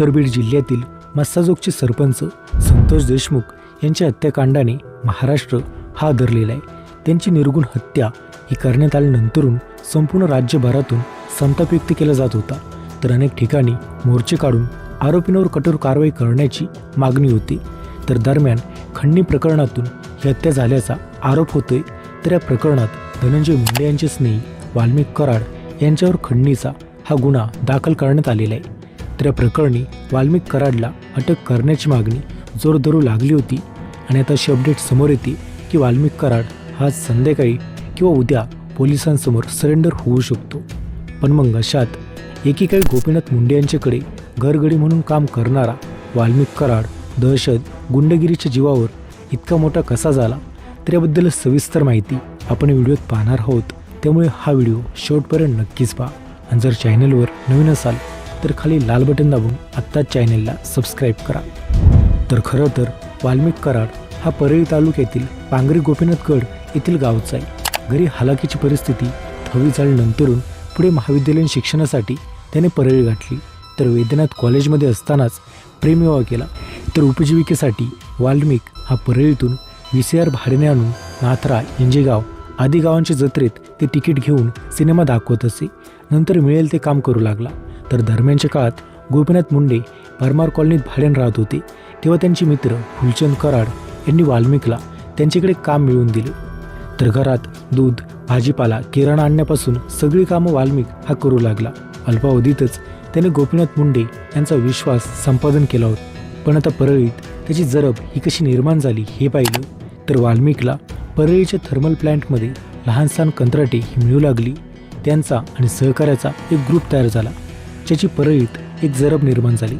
तर बीड जिल्ह्यातील मस्साजोगचे सरपंच संतोष देशमुख यांच्या हत्याकांडाने महाराष्ट्र हा आदरलेला आहे. त्यांची निर्गुण हत्या ही करण्यात आल्यानंतरून संपूर्ण राज्यभरातून संताप व्यक्त केला जात होता. तर अनेक ठिकाणी मोर्चे काढून आरोपींवर कठोर कारवाई करण्याची मागणी होती. तर दरम्यान खंडणी प्रकरणातून ही हत्या झाल्याचा आरोप होतोय. तर या प्रकरणात धनंजय मुंडे यांचे स्नेही वाल्मिक कराड यांच्यावर खंडणीचा हा गुन्हा दाखल करण्यात आलेला आहे. तर या प्रकरणी वाल्मिक कराडला अटक करण्याची मागणी जोर धरू लागली होती आणि आता अशी अपडेट समोर येते की वाल्मिक कराड हा संध्याकाळी किंवा उद्या पोलिसांसमोर सरेंडर होऊ शकतो. पण मग अशात एकीकाळी गोपीनाथ मुंडे यांच्याकडे घरगडी म्हणून काम करणारा वाल्मिक कराड दहशत गुंडगिरीच्या जीवावर इतका मोठा कसा झाला तर याबद्दल सविस्तर माहिती आपण व्हिडिओत पाहणार आहोत. त्यामुळे हा व्हिडिओ शेवटपर्यंत नक्कीच पहा. आणि जर चॅनलवर नवीन असाल तर खाली लाल बटन दाबून आत्ता चॅनेलला सबस्क्राईब करा. तर खरं तर वाल्मिक कराड हा परळी तालुक्यातील पांगरी गोपीनाथगड येथील गावचा आहे. घरी हालाकीची परिस्थिती थवी झाल्यानंतरून पुढे महाविद्यालयीन शिक्षणासाठी त्याने परळी गाठली. तर वेदनाथ कॉलेजमध्ये असतानाच प्रेमविवाह केला. तर उपजीविकेसाठी वाल्मिक हा परळीतून व्ही सी आर भाड्याने आणून नाथरा इंजेगाव आधी गावांच्या जत्रेत ते तिकीट घेऊन सिनेमा दाखवत असे. नंतर मिळेल ते काम करू लागला. तर दरम्यानच्या काळात गोपीनाथ मुंडे परमार कॉलनीत भाड्यानं राहत होते. तेव्हा त्यांचे मित्र फुलचंद कराड यांनी वाल्मिकला त्यांच्याकडे काम मिळवून दिले. तर घरात दूध भाजीपाला किराणा आणण्यापासून सगळी कामं वाल्मिक हा करू लागला. अल्पावधीतच त्याने गोपीनाथ मुंडे यांचा विश्वास संपादन केला होता. पण आता परळीत त्याची जरब ही कशी निर्माण झाली हे पाहिलं. तर वाल्मिकला परळीच्या थर्मल प्लॅन्टमध्ये लहानसान कंत्राटी कंत्राटे ही मिळू लागली. त्यांचा आणि सहकार्याचा एक ग्रुप तयार झाला ज्याची परळीत एक जरब निर्माण झाली.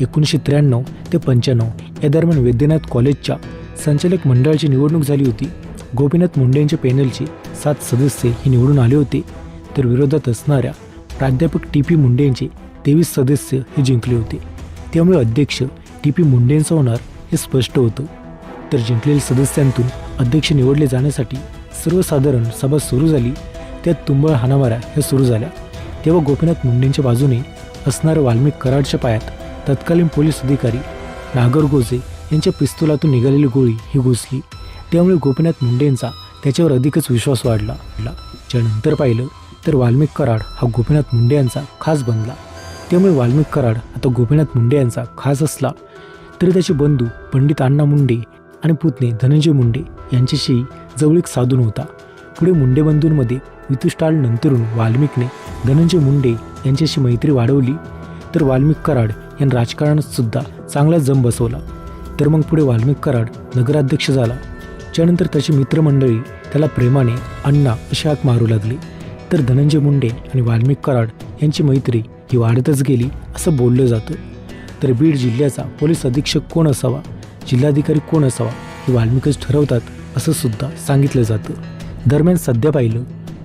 एकोणीसशे त्र्याण्णव ते पंच्याण्णव या दरम्यान वैद्यनाथ कॉलेजच्या संचालक मंडळाची निवडणूक झाली होती. गोपीनाथ मुंडे यांच्या पॅनलचे सात सदस्य हे निवडून आले होते. तर विरोधात असणाऱ्या प्राध्यापक टी पी मुंडे यांचे तेवीस सदस्य हे जिंकले होते. त्यामुळे अध्यक्ष टी पी मुंडेंचा होणार हे स्पष्ट होतं. तर जिंकलेल्या सदस्यांतून अध्यक्ष निवडले जाण्यासाठी सर्वसाधारण सभा सुरू झाली. त्यात तुंबळ हाणामाऱ्या ह्या सुरू झाल्या. तेव्हा गोपीनाथ मुंडेंच्या बाजूने असणाऱ्या वाल्मिक कराडच्या पायात तत्कालीन पोलीस अधिकारी नागर गोजे यांच्या पिस्तुलातून निघालेली गोळी ही घुसली. त्यामुळे गोपीनाथ मुंडेंचा त्याच्यावर अधिकच विश्वास वाढला. ज्यानंतर पाहिलं तर वाल्मिक कराड हा गोपीनाथ मुंडे यांचा खास बनला. त्यामुळे वाल्मिक कराड आता गोपीनाथ मुंडे यांचा खास असला. तरी त्याचे बंधू पंडित अण्णा मुंडे आणि पुतणे धनंजय मुंडे यांच्याशी जवळीक साधून होता. पुढे मुंडे बंधूंमध्ये वितुष्टाळ नंतरून वाल्मिकने धनंजय मुंडे यांच्याशी मैत्री वाढवली. तर वाल्मिक कराड यांनी राजकारणात सुद्धा चांगला जम बसवला. तर मग पुढे वाल्मिक कराड नगराध्यक्ष झाला. त्यानंतर त्याची मित्रमंडळी त्याला प्रेमाने अण्णा अशी हाक मारू लागली. तर धनंजय मुंडे आणि वाल्मिक कराड यांची मैत्री ही वाढतच गेली असं बोललं जातं. तर बीड जिल्ह्याचा पोलीस अधीक्षक कोण असावा? जिल्हाधिकारी कोण असावा हे वाल्मिकच ठरवतात असं सुद्धा सांगितलं जातं. दरम्यान सध्या पाहिलं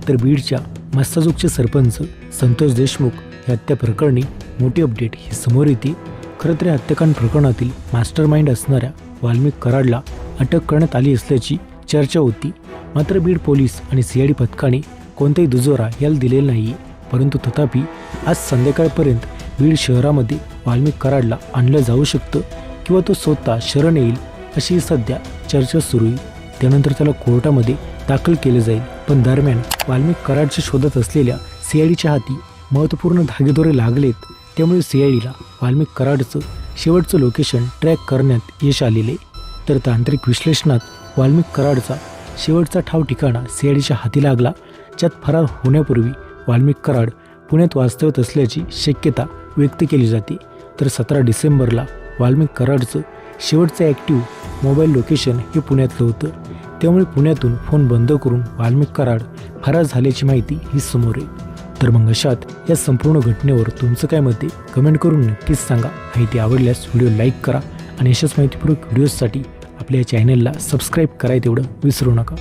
तर बीडच्या मस्ताजोगचे सरपंच संतोष देशमुख या हत्या प्रकरणी मोठी अपडेट ही समोर येते. खरं तर या हत्याकांड प्रकरणातील मास्टर माइंड असणाऱ्या वाल्मिक कराडला अटक करण्यात आली असल्याची चर्चा होती. मात्र बीड पोलीस आणि सीआयडी पथकाने कोणताही दुजोरा याला दिलेला नाही. परंतु तथापि आज संध्याकाळपर्यंत बीड शहरामध्ये वाल्मिक कराडला आणलं जाऊ शकतं किंवा तो स्वतः शरण येईल अशी सध्या चर्चा सुरू आहे. त्यानंतर त्याला कोर्टामध्ये दाखल केले जाईल. पण दरम्यान वाल्मिक कराडच्या शोधात असलेल्या सीआयडीच्या हाती महत्त्वपूर्ण धागेदोरे लागलेत. त्यामुळे सीआयडीला वाल्मिक कराडचं शेवटचं लोकेशन ट्रॅक करण्यात यश आलेले. तर तांत्रिक विश्लेषणात वाल्मिक कराडचा शेवटचा ठाव ठिकाणा सीआयडीच्या हाती लागला. ज्यात फरार होण्यापूर्वी वाल्मिक कराड पुण्यात वास्तव्यात असल्याची शक्यता व्यक्त केली जाते. तर सतरा डिसेंबरला वाल्मिक कराडचं शेवटचं ॲक्टिव्ह मोबाईल लोकेशन हे पुण्यातलं होतं. त्यामुळे पुण्यातून फोन बंद करून वाल्मिक कराड फरार झाल्याची माहिती ही समोर आहे. तर मग अशात या संपूर्ण घटनेवर तुमचं काय मत आहे? कमेंट करून नक्कीच सांगा. माहिती आवडल्यास व्हिडिओ लाईक करा आणि अशाच माहितीपूर्वक व्हिडिओजसाठी आपल्या चॅनलला सबस्क्राईब करायला तेवढं विसरू नका.